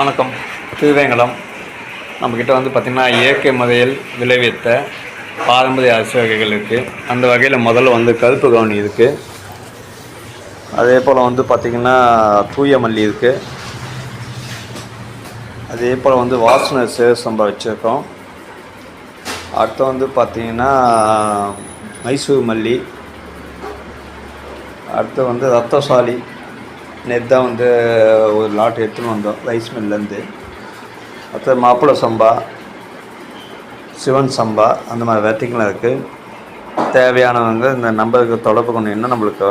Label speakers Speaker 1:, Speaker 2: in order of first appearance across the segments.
Speaker 1: வணக்கம். திருவேங்கடம் நம்மக்கிட்ட வந்து பார்த்திங்கன்னா இயற்கை முறையில் விளைவித்த பாரம்பரிய அரிசி வகைகள் இருக்குது அந்த வகையில் முதல்ல வந்து கருப்பு கவுனி இருக்குது அதே போல் வந்து பார்த்திங்கன்னா தூய மல்லி இருக்குது அதே போல் வந்து வாசனை சேர் சம்பா வச்சுருக்கோம். அடுத்து வந்து பார்த்திங்கன்னா மைசூர் மல்லி. அடுத்து வந்து ரத்தசாலி. நேற்று தான் வந்து ஒரு லாட் எடுத்துன்னு வந்தோம் ரைஸ் மில்லேருந்து அடுத்தது மாப்பிள்ளை சம்பா சிவன் சம்பா அந்த மாதிரி வெரைட்டிங்கெலாம் இருக்குது தேவையானவங்க இந்த நம்பருக்கு தொடர்பு கொண்டீங்கன்னா நம்மளுக்கு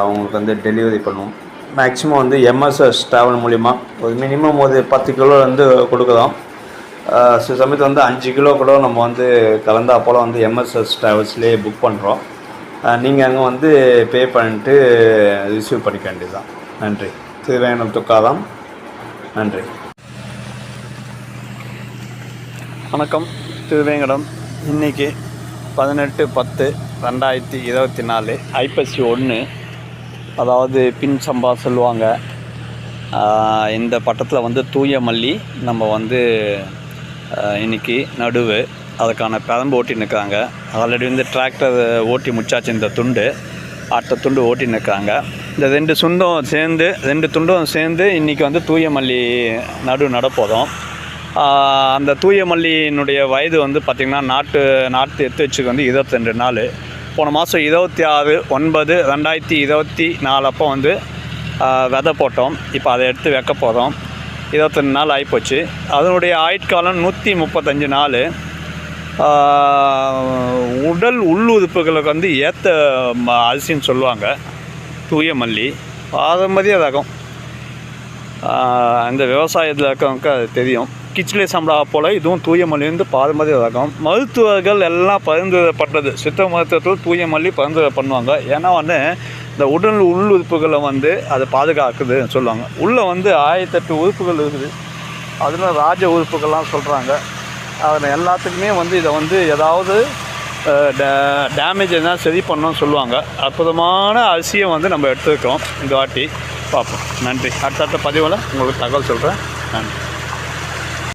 Speaker 1: அவங்களுக்கு வந்து டெலிவரி பண்ணுவோம். மேக்ஸிமம் வந்து எம்எஸ்எஸ் ட்ராவல் மூலிமா ஒரு மினிமம் ஒரு பத்து கிலோ வந்து கொடுக்குறோம் சில சமயத்தில் வந்து அஞ்சு கிலோ கூட நம்ம வந்து கலந்தாப்போல் வந்து எம்எஸ்எஸ் ட்ராவல்ஸ்லேயே புக் பண்ணுறோம் நீங்கள் அங்கே வந்து பே பண்ணிட்டு ரிசீவ் பண்ணிக்க வேண்டியதுதான். நன்றி. திருவேணம் துக்காதாம் நன்றி. வணக்கம். திருவேங்கடம். இன்னைக்கு பதினெட்டு பத்து ரெண்டாயிரத்தி இருபத்தி நாலு. ஐப்பசி ஒன்று அதாவது பின் சம்பா சொல்லுவாங்க. இந்த பட்டத்தில் வந்து தூய மல்லி நம்ம வந்து இன்றைக்கி நடுவு. அதுக்கான பெரம்பு ஓட்டி நிற்கிறாங்க. ஆல்ரெடி வந்து டிராக்டர் ஓட்டி முடிச்சாச்சு இந்த துண்டு. அடுத்த துண்டு ஓட்டி நிற்கிறாங்க. இந்த ரெண்டு சுண்டும் சேர்ந்து ரெண்டு துண்டும் சேர்ந்து இன்றைக்கி வந்து தூய மல்லி நடு நடப்போதும். அந்த தூய மல்லியினுடைய வயது வந்து பார்த்திங்கன்னா நாட்டு நாட்டு எடுத்து வச்சுக்கு வந்து இருபத்தெண்டு நாள். போன மாதம் இருபத்தி ஆறு ஒன்பது ரெண்டாயிரத்தி இருபத்தி நாலு அப்போ வந்து விதை போட்டோம். இப்போ அதை எடுத்து வைக்க போகிறோம் இருபத்தெண்டு நாள் ஆகிப்போச்சு அதனுடைய ஆயுட்காலம் நூற்றி முப்பத்தஞ்சு நாள். உடல் உள்ளுறுப்புகளுக்கு வந்து ஏற்ற அரிசின்னு சொல்லுவாங்க. தூய மல்லி. பாரம்பரிய ரகம். ஆஹ் இந்த விவசாயத்தில் இருக்கவங்க அது தெரியும். கிச்சிலே சம்பளா போல் இதுவும் தூய மல்லி வந்து பாரம்பரிய ரகம். மருத்துவர்கள் எல்லாம் பரிந்துரைப்பட்டது. சித்த மருத்துவத்தில் தூய மல்லி பரிந்துரை பண்ணுவாங்க. ஏன்னா வந்து இந்த உடல் உள்ளுறுப்புகளை வந்து அதை பாதுகாக்குதுன்னு சொல்லுவாங்க. உள்ளே வந்து ஆயிரத்தெட்டு உறுப்புகள் இருக்குது. அதில் ராஜ உறுப்புகள்லாம் சொல்கிறாங்க அதில் எல்லாத்துக்குமே வந்து இதை வந்து ஏதாவது டேமேஜ் எதாவது சரி பண்ணோன்னு சொல்லுவாங்க. அற்புதமான அரிசியை வந்து நம்ம எடுத்துருக்கோம். இந்த வாட்டி. பார்ப்போம். நன்றி. அடுத்தடுத்த பதிவில் உங்களுக்கு தகவல் சொல்கிறேன் நன்றி.